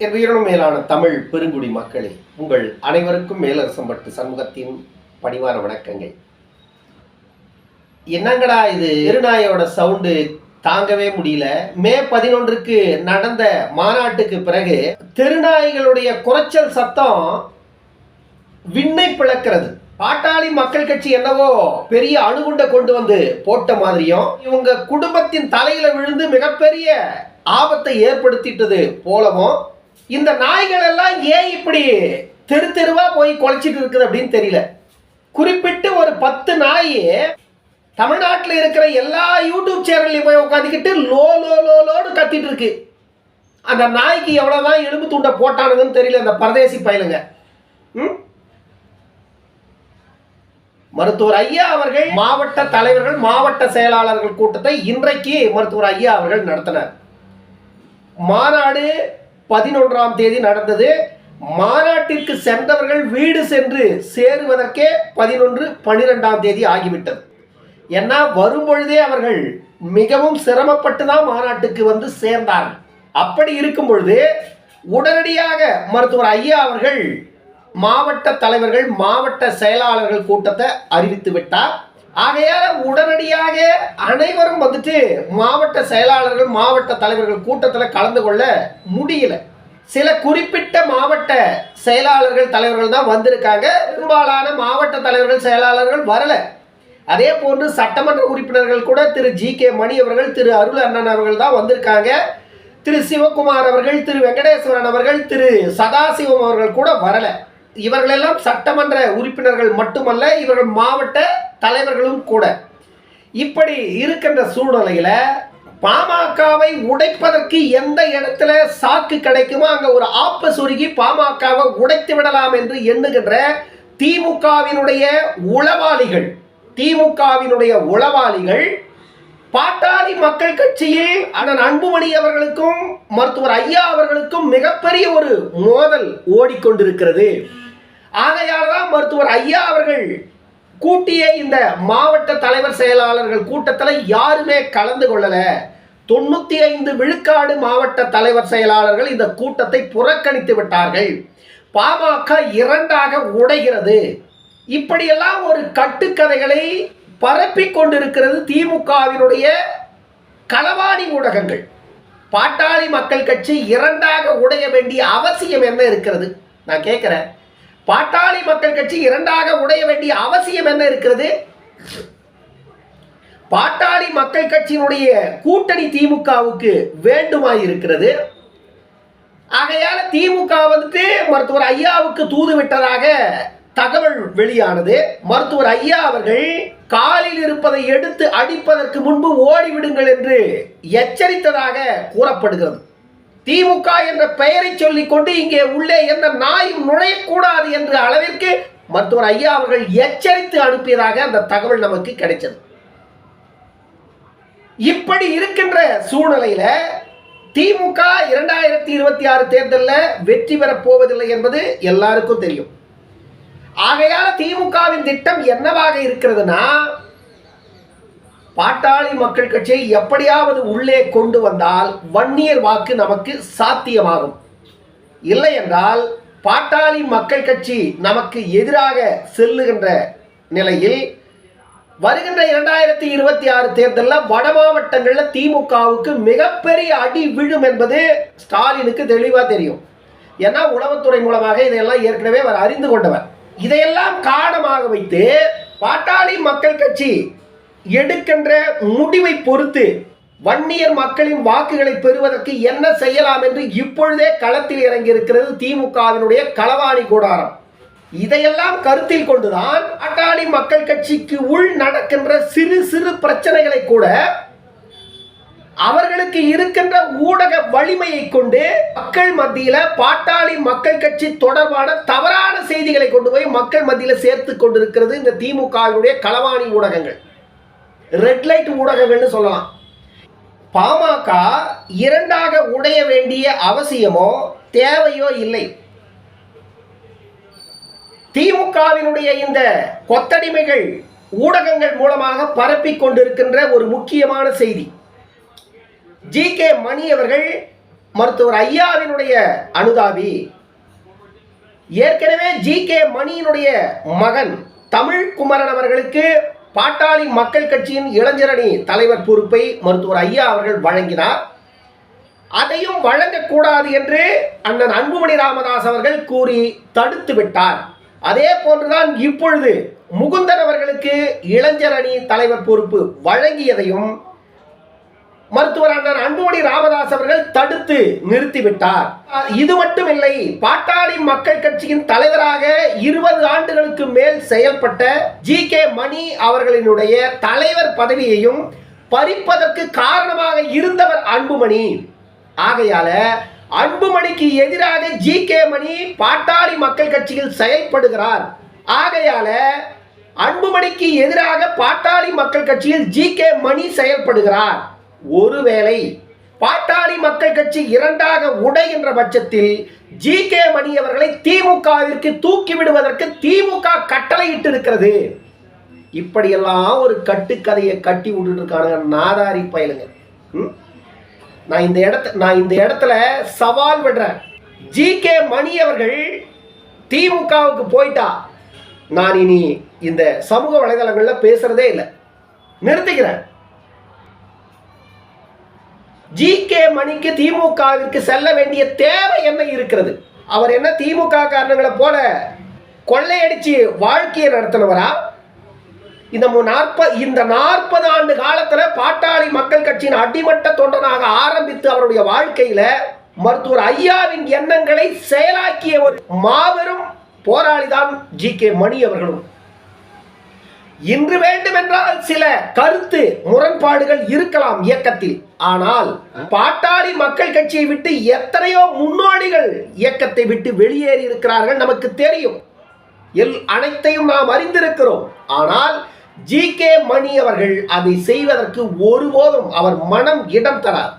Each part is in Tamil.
என் உயிரினும் மேலான தமிழ் பெருங்குடி மக்களே உங்கள் அனைவருக்கும் மேலரசம்பட்டு சமூகத்தின் பணிவான வணக்கங்கள். என்னங்கடா இது? திருநாயோட சவுண்டு தாங்கவே முடியல. மே பதினொன்றுக்கு நடந்த மாநாட்டுக்கு பிறகு தெருநாய்களுடைய குறைச்சல் சத்தம் விண்ணை பிளக்கிறது. பாட்டாளி மக்கள் கட்சி என்னவோ பெரிய அணுகுண்டை கொண்டு வந்து போட்ட மாதிரியும் இவங்க குடும்பத்தின் தலையில விழுந்து மிகப்பெரிய ஆபத்தை ஏற்படுத்திட்டது போலவும் இந்த நாய்கள் எல்லாம் ஏன் இப்படி தெரு தெருவா போய் குலைச்சிட்டு இருக்குது அப்படின்னு தெரியல. குறிப்பிட்டு ஒரு பத்து நாய் தமிழ்நாட்டில் இருக்கிற எல்லா யூடியூப் சேனல்லையும் போய் உட்காந்துக்கிட்டு லோ லோ லோ லோடு கத்திட்டு இருக்கு. அந்த நாய்க்கு எவ்வளோதான் எலும்பு துண்டை போட்டானுங்கன்னு தெரியல அந்த பரதேசி பயலுங்க. ம்? மருத்துவர் ஐயா அவர்கள் மாவட்ட தலைவர்கள் மாவட்ட செயலாளர்கள் கூட்டத்தை இன்றைக்கு மருத்துவர் ஐயா அவர்கள் நடத்தினார். மாநாடு பதினொன்றாம் தேதி நடந்தது. மாநாட்டிற்கு சென்றவர்கள் வீடு சென்று சேருவதற்கே பதினொன்று பனிரெண்டாம் தேதி ஆகிவிட்டது. ஏன்னா வரும்பொழுதே அவர்கள் மிகவும் சிரமப்பட்டு தான் மாநாட்டுக்கு வந்து சேர்ந்தார்கள். அப்படி இருக்கும் பொழுது உடனடியாக மருத்துவர் ஐயா அவர்கள் மாவட்ட தலைவர்கள் மாவட்ட செயலாளர்கள் கூட்டத்தை அறிவித்து விட்டார். ஆகையால் உடனடியாக அனைவரும் வந்துட்டு மாவட்ட செயலாளர்கள் மாவட்ட தலைவர்கள் கூட்டத்தில் கலந்து கொள்ள முடியல. சில குறிப்பிட்ட மாவட்ட செயலாளர்கள் தலைவர்கள் தான் வந்திருக்காங்க. பெரும்பாலான மாவட்ட தலைவர்கள் செயலாளர்கள் வரல. அதே போன்று சட்டமன்ற உறுப்பினர்கள் கூட திரு ஜி கே மணி அவர்கள் திரு அருள் அண்ணன் அவர்கள் தான் வந்திருக்காங்க. திரு சிவகுமார் அவர்கள் திரு வெங்கடேஸ்வரன் அவர்கள் திரு சதாசிவம் அவர்கள் கூட வரல. இவர்களெல்லாம் சட்டமன்ற உறுப்பினர்கள் மட்டுமல்ல இவர்கள் மாவட்ட தலைவர்களும் கூட. இப்படி இருக்கின்ற சூழ்நிலையில் பாமகவை உடைப்பதற்கு எந்த இடத்துல சாக்கு கிடைக்குமோ அங்கே ஒரு ஆப்ப சுருகி பாமகவை உடைத்து விடலாம் என்று எண்ணுகின்ற திமுகவினுடைய உளவாளிகள் திமுகவினுடைய உளவாளிகள் பாட்டாளி மக்கள் கட்சியில் அண்ணன் அன்புமணி அவர்களுக்கும் மருத்துவர் ஐயா அவர்களுக்கும் மிகப்பெரிய ஒரு மோதல் ஓடிக்கொண்டிருக்கிறது. ஆகையால் தான் மருத்துவர் ஐயா அவர்கள் கூட்டியே இந்த மாவட்ட தலைவர் செயலாளர்கள் கூட்டத்தில் யாருமே கலந்து கொள்ளலை. தொண்ணூற்றி ஐந்து விழுக்காடு மாவட்ட தலைவர் செயலாளர்கள் இந்த கூட்டத்தை புறக்கணித்து விட்டார்கள். பாமக இரண்டாக உடைகிறது. இப்படியெல்லாம் ஒரு கட்டுக்கதைகளை பரப்பி கொண்டிருக்கிறது திமுகவினுடைய களவாணி ஊடகங்கள். பாட்டாளி மக்கள் கட்சி இரண்டாக உடைய வேண்டிய அவசியம் என்ன இருக்கிறது? நான் கேட்குறேன் பாட்டாளி மக்கள் கட்சி இரண்டாக உடைய வேண்டிய அவசியம் என்ன இருக்கிறது? பாட்டாளி மக்கள் கட்சியினுடைய கூட்டணி திமுகவுக்கு வேண்டுமாய் இருக்கிறது ஆகையால திமுக வந்துட்டு மருத்துவர் ஐயாவுக்கு தூது விட்டதாக தகவல் வெளியானது. மருத்துவர் ஐயா அவர்கள் காலில் இருப்பதை எடுத்து அடிப்பதற்கு முன்பு ஓடிவிடுங்கள் என்று எச்சரித்ததாக கூறப்படுகிறது. திமுக என்ற பெயரை சொல்லிக்கொண்டு இங்கே உள்ளே எந்த நாயும் நுழையக்கூடாது என்ற அளவிற்கு மருத்துவர் ஐயா அவர்கள் எச்சரித்து அனுப்பியதாக அந்த தகவல் நமக்கு கிடைச்சது இப்படி இருக்கின்ற சூழ்நிலையில திமுக இரண்டாயிரத்தி இருபத்தி ஆறு தேர்தலில் வெற்றி பெறப் போவதில்லை என்பது எல்லாருக்கும் தெரியும். ஆகையால திமுகவின் திட்டம் என்னவாக இருக்கிறதுனா பாட்டாளி மக்கள் கட்சியை எப்படியாவது உள்ளே கொண்டு வந்தால் வன்னியர் வாக்கு நமக்கு சாத்தியமாகும். இல்லை என்றால் பாட்டாளி மக்கள் கட்சி நமக்கு எதிராக செல்லுகின்ற நிலையில் வருகின்ற இரண்டாயிரத்தி இருபத்தி ஆறு தேர்தலில் வட மாவட்டங்களில் திமுகவுக்கு மிகப்பெரிய அடி விழும் என்பது ஸ்டாலினுக்கு தெளிவாக தெரியும். ஏன்னா உளவுத்துறை மூலமாக இதையெல்லாம் ஏற்கனவே அவர் அறிந்து கொண்டவர். இதையெல்லாம் காரணமாக வைத்து பாட்டாளி மக்கள் கட்சி எடுக்கின்ற முடிவை பொறுத்து வன்னியர் மக்களின் வாக்குகளை பெறுவதற்கு என்ன செய்யலாம் என்று இப்பொழுதே களத்தில் இறங்கியிருக்கிறது திமுகவினுடைய களவாணி கூடாரம். இதையெல்லாம் கருத்தில் கொண்டுதான் அட்டாளி மக்கள் கட்சிக்கு உள் நடக்கின்ற சிறு சிறு பிரச்சனைகளை கூட அவர்களுக்கு இருக்கின்ற ஊடக வலிமையை கொண்டு மக்கள் மத்தியில பாட்டாளி மக்கள் கட்சி தொடர்பான தவறான செய்திகளை கொண்டு போய் மக்கள் மத்தியில சேர்த்து கொண்டிருக்கிறது இந்த திமுகவினுடைய களவாணி ஊடகங்கள். ரெட் லைட் ஊடகங்கள்னு சொல்லலாம். பாமக இரண்டாக உடைய வேண்டிய அவசியமோ தேவையோ இல்லை. திமுகவினுடைய இந்த கொத்தடிமைகள் ஊடகங்கள் மூலமாக பரப்பிக் கொண்டிருக்கின்ற ஒரு முக்கியமான செய்தி. ஜி கே மணி அவர்கள் மருத்துவர் ஐயாவினுடைய அனுதாபி ஏற்கனவே ஜி கே மணியினுடைய மகன் தமிழ் குமரன் அவர்களுக்கு பாட்டாளி மக்கள் கட்சியின் இளைஞரணி தலைவர் பொறுப்பை மருத்துவர் ஐயா அவர்கள் வழங்கினார். அதையும் வழங்கக்கூடாது என்று அண்ணன் அன்புமணி ராமதாஸ் அவர்கள் கூறி தடுத்து விட்டார். அதே போன்றுதான் இப்பொழுது முகுந்தன் அவர்களுக்கு இளைஞர் அணி தலைவர் பொறுப்பு வழங்கியதையும் மருத்துவர் அன்புமணி ராமதாஸ் அவர்கள் தடுத்து நிறுத்திவிட்டார். இது மட்டுமில்லை பாட்டாளி மக்கள் கட்சியின் தலைவராக இருபது ஆண்டுகளுக்கு மேல் செயல்பட்ட ஜி கே மணி அவர்களினுடைய தலைவர் பதவியையும் பறிப்பதற்கு காரணமாக இருந்தவர் அன்புமணி. ஆகையால அன்புமணிக்கு எதிராக ஜி கே மணி பாட்டாளி மக்கள் கட்சியில் செயல்படுகிறார். ஆகையால அன்புமணிக்கு எதிராக பாட்டாளி மக்கள் கட்சியில் ஜி கே மணி செயல்படுகிறார். ஒருவேளை பாட்டாளி மக்கள் கட்சி இரண்டாக உடைகின்ற பட்சத்தில் ஜி கே மணி அவர்களை திமுகவிற்கு தூக்கி விடுவதற்கு திமுக கட்டளையிட்டு இருக்கிறது இப்படியெல்லாம் ஒரு கட்டுக்கதையை கட்டி விட்டுட்டு இருக்கானுங்க நாதாரி பயலுங்க. ம்? நான் இந்த இடத்த நான் இந்த இடத்துல சவால் விடுறேன். ஜி கே மணி அவர்கள் திமுகவுக்கு போயிட்டா நான் இனி இந்த சமூக வலைதளங்களில் பேசுறதே இல்லை. நிறுத்திக்கிறேன். ஜி கே மணிக்கு திமுகவிற்கு செல்ல வேண்டிய தேவை என்ன இருக்கிறது? அவர் என்ன திமுக காரணங்களை போல கொள்ளையடிச்சு வாழ்க்கையை நடத்தினவரா? இந்த நாற்பது இந்த நாற்பது ஆண்டு காலத்தில் பாட்டாளி மக்கள் கட்சியின் அடிமட்ட தொண்டனாக ஆரம்பித்து அவருடைய வாழ்க்கையில மருத்துவர் ஐயாவின் எண்ணங்களை செயலாக்கிய ஒரு மாபெரும் போராளிதான் ஜி கே மணி அவர்களும். இன்று வேண்டுமென்றால் சில கருத்து முரண்பாடுகள் இருக்கலாம் இயக்கத்தில். ஆனால் பாட்டாளி மக்கள் கட்சியை விட்டு எத்தனையோ முன்னோடிகள் இயக்கத்தை விட்டு வெளியேறி இருக்கிறார்கள் நமக்கு தெரியும். எல் அனைத்தையும் நாம் அறிந்திருக்கிறோம். ஆனால் ஜி. கே. மணி அவர்கள் அதை செய்வதற்கு ஒருபோதும் அவர் மனம் இடம் தரார்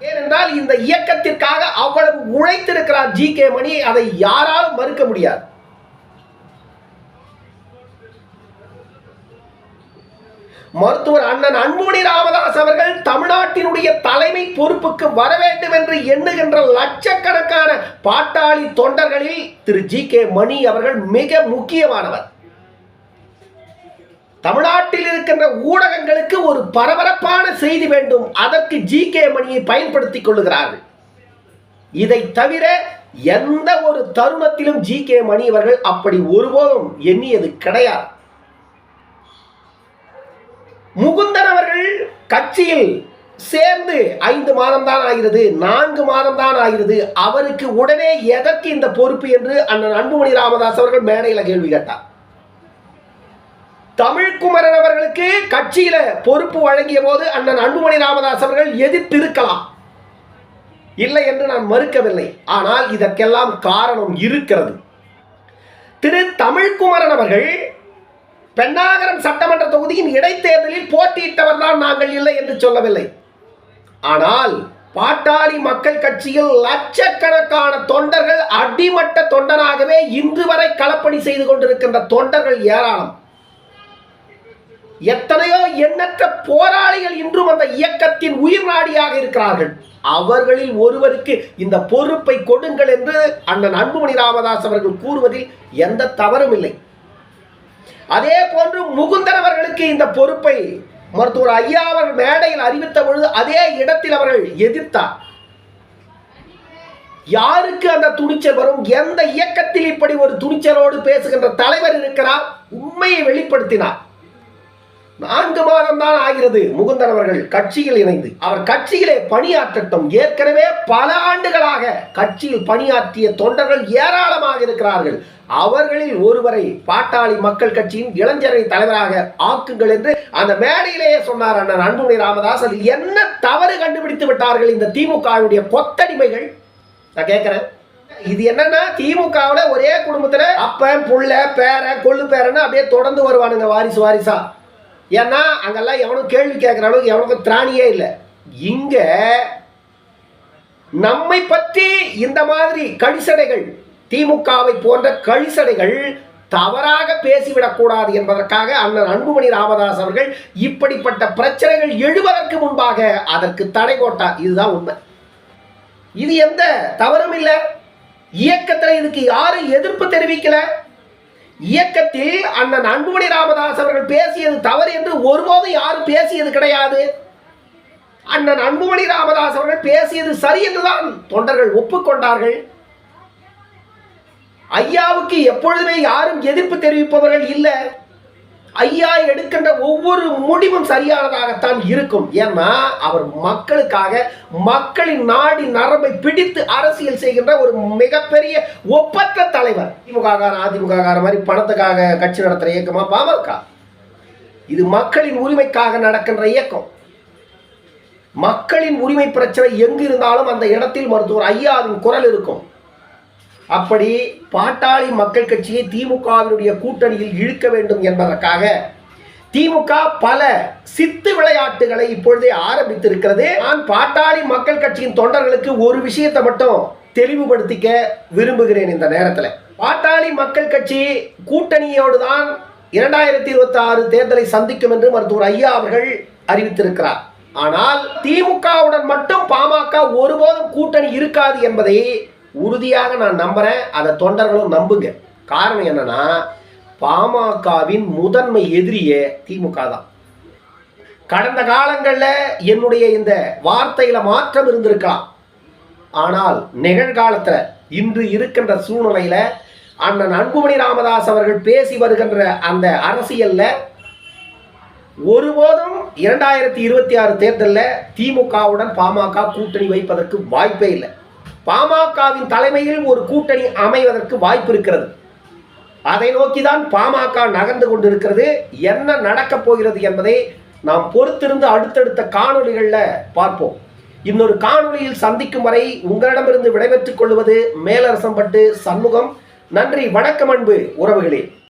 ஏனென்றால் இந்த இயக்கத்திற்காக அவ்வளவு உழைத்திருக்கிறார் ஜி. கே. மணி அதை யாராலும் மறுக்க முடியாது. மருத்துவர் அண்ணன் அன்புமணி ராமதாஸ் அவர்கள் தமிழ்நாட்டினுடைய தலைமை பொறுப்புக்கு வர வேண்டும் என்று எண்ணுகின்ற லட்சக்கணக்கான பாட்டாளி தொண்டர்களில் திரு ஜி கே மணி அவர்கள் மிக முக்கியமானவர். தமிழ்நாட்டில் இருக்கின்ற ஊடகங்களுக்கு ஒரு பரபரப்பான செய்தி வேண்டும். அதற்கு ஜி கே மணியை பயன்படுத்திக் கொள்ளுகிறார்கள். இதை தவிர எந்த ஒரு தருணத்திலும் ஜி கே மணி அவர்கள் அப்படி ஒருபோதும் எண்ணியது கிடையாது. முகுந்தன் அவர்கள் கட்சியில் சேர்ந்து ஐந்து மாதம் தான் ஆகிறது நான்கு மாதம் தான் ஆகிறது. அவருக்கு உடனே எதற்கு இந்த பொறுப்பு என்று அண்ணன் அன்புமணி ராமதாஸ் அவர்கள் மேடையில் கேள்வி கேட்டார். தமிழ்குமரன் அவர்களுக்கு கட்சியில பொறுப்பு வழங்கிய போது அண்ணன் அன்புமணி ராமதாஸ் அவர்கள் எதிர்த்திருக்கலாம். இல்லை என்று நான் மறுக்கவில்லை. ஆனால் இதற்கெல்லாம் காரணம் இருக்கிறது. திரு தமிழ்குமரன் அவர்கள் பெண்ணாகரம் சட்டமன்ற தொகுதியின் இடைத்தேர்தலில் போட்டியிட்டவர் தான் நாங்கள் இல்லை என்று சொல்லவில்லை. ஆனால் பாட்டாளி மக்கள் கட்சியில் லட்சக்கணக்கான தொண்டர்கள் அடிமட்ட தொண்டனாகவே இன்று வரை களப்பணி செய்து கொண்டிருக்கின்ற தொண்டர்கள் ஏராளம். எத்தனையோ எண்ணற்ற போராளிகள் இன்றும் அந்த இயக்கத்தின் உயிர் நாடியாக இருக்கிறார்கள். அவர்களில் ஒருவருக்கு இந்த பொறுப்பை கொடுங்கள் என்று அண்ணன் அன்புமணி ராமதாஸ் அவர்கள் கூறுவதில் எந்த தவறும் இல்லை. அதே போன்று முகுந்தன் அவர்களுக்கு இந்த பொறுப்பை மருத்துவர் ஐயா அவர்கள் மேடையில் அறிவித்த பொழுது அதே இடத்தில் அவர்கள் எதிர்த்தார். யாருக்கு அந்த துணிச்சல் வரும்? எந்த இயக்கத்தில் இப்படி ஒரு துணிச்சலோடு பேசுகின்ற தலைவர் இருக்கிறார்? உண்மையை வெளிப்படுத்தினார். நான்கு மாதம் தான் ஆகிறது முகுந்தன் அவர்கள் கட்சியில் இணைந்து. அவர் கட்சியிலே பணியாற்றட்டும். ஏற்கனவே பல ஆண்டுகளாக கட்சியில் பணியாற்றிய தொண்டர்கள் ஏராளமாக இருக்கிறார்கள். அவர்களில் ஒருவரை பாட்டாளி மக்கள் கட்சியின் இளைஞரை தலைவராக ஆக்குங்கள் என்று அந்த மேடையிலேயே சொன்னார் அண்ணன் அன்புமணி ராமதாஸ் என்ன தவறு கண்டுபிடித்து விட்டார்கள் இந்த திமுகவுடைய கொத்தடிமைகள் நான் கேட்கிறேன். இது என்னன்னா திமுகவில் ஒரே குடும்பத்துல அப்பன் புள்ள பேர கொள்ளு பேரன்னு அப்படியே தொடர்ந்து வருவானுங்க வாரிசு வாரிசா. ஏன்னா அங்கெல்லாம் எவனும் கேள்வி கேட்குற அளவுக்கு எவனுக்கும் திராணியே இல்லை. இங்கே நம்மை பற்றி இந்த மாதிரி கழிசடைகள் திமுகவை போன்ற கழிசடைகள் தவறாக பேசிவிடக்கூடாது என்பதற்காக அண்ணன் அன்புமணி ராமதாஸ் அவர்கள் இப்படிப்பட்ட பிரச்சனைகள் எழுவதற்கு முன்பாக அதற்கு தடை போட்டார். இதுதான் உண்மை. இது எந்த தவறும் இல்லை. இயக்கத்தில் இதுக்கு யாரும் எதிர்ப்பு தெரிவிக்கல. இயக்கத்தில் அண்ணன் அன்புமணி ராமதாஸ் அவர்கள் பேசியது தவறு என்று ஒருபோதும் யாரும் பேசியது கிடையாது. அண்ணன் அன்புமணி ராமதாஸ் அவர்கள் பேசியது சரி என்றுதான் தொண்டர்கள் ஒப்புக்கொண்டார்கள். ஐயாவுக்கு எப்பொழுதுமே யாரும் எதிர்ப்பு தெரிவிப்பவர்கள் இல்லை. ஐயா எடுக்கின்ற ஒவ்வொரு முடிவும் சரியானதாகத்தான் இருக்கும். ஏன்னா அவர் மக்களுக்காக மக்களின் நாடி நரம்பை பிடித்து அரசியல் செய்கின்ற ஒரு மிகப்பெரிய ஒப்பற்ற தலைவர். திமுக அதிமுக மாதிரி பணத்துக்காக கட்சி நடத்துகிற இயக்கமா பாமக? இது மக்களின் உரிமைக்காக நடக்கின்ற இயக்கம். மக்களின் உரிமை பிரச்சனை எங்கு இருந்தாலும் அந்த இடத்தில் மருத்துவர் ஐயாவின் குரல் இருக்கும். அப்படி பாட்டாளி மக்கள் கட்சியை திமுகவினுடைய கூட்டணியில் இழுக்க வேண்டும் என்பதற்காக திமுக பல சித்து விளையாட்டுகளை இப்பொழுதே ஆரம்பித்திருக்கிறது. நான் பாட்டாளி மக்கள் கட்சியின் தொண்டர்களுக்கு ஒரு விஷயத்தை மட்டும் தெளிவுபடுத்திக்க விரும்புகிறேன் இந்த நேரத்தில். பாட்டாளி மக்கள் கட்சி கூட்டணியோடு தான் இரண்டாயிரத்தி இருபத்தி ஆறு தேர்தலை சந்திக்கும் என்று மருத்துவர் ஐயா அவர்கள் அறிவித்திருக்கிறார். ஆனால் திமுகவுடன் மட்டும் பாமக ஒருபோதும் கூட்டணி இருக்காது என்பதை உறுதியாக நான் நம்புகிறேன் அதை தொண்டர்களும் நம்புங்க. காரணம் என்னன்னா பாமகவின் முதன்மை எதிரியே திமுக தான். கடந்த காலங்களில் என்னுடைய இந்த வார்த்தையில மாற்றம் இருந்திருக்கலாம். ஆனால் நிகழ்காலத்தில் இன்று இருக்கின்ற சூழ்நிலையில அண்ணன் அன்புமணி ராமதாஸ் அவர்கள் பேசி வருகின்ற அந்த அரசியல்ல ஒருபோதும் இரண்டாயிரத்தி இருபத்தி ஆறு தேர்தலில் திமுகவுடன் பாமக கூட்டணி வைப்பதற்கு வாய்ப்பே இல்லை. பாமகவின் தலைமையில் ஒரு கூட்டணி அமைவதற்கு வாய்ப்பு இருக்கிறது அதை நோக்கிதான் பாமக நகர்ந்து கொண்டிருக்கிறது. என்ன நடக்கப் போகிறது என்பதை நாம் பொறுத்திருந்து அடுத்தடுத்த காணொளிகளில் பார்ப்போம். இன்னொரு காணொளியில் சந்திக்கும் வரை உங்களிடமிருந்து விடைபெற்றுக் கொள்வது மேலரசம்பட்டு சண்முகம். நன்றி வணக்கம் அன்பு உறவுகளே.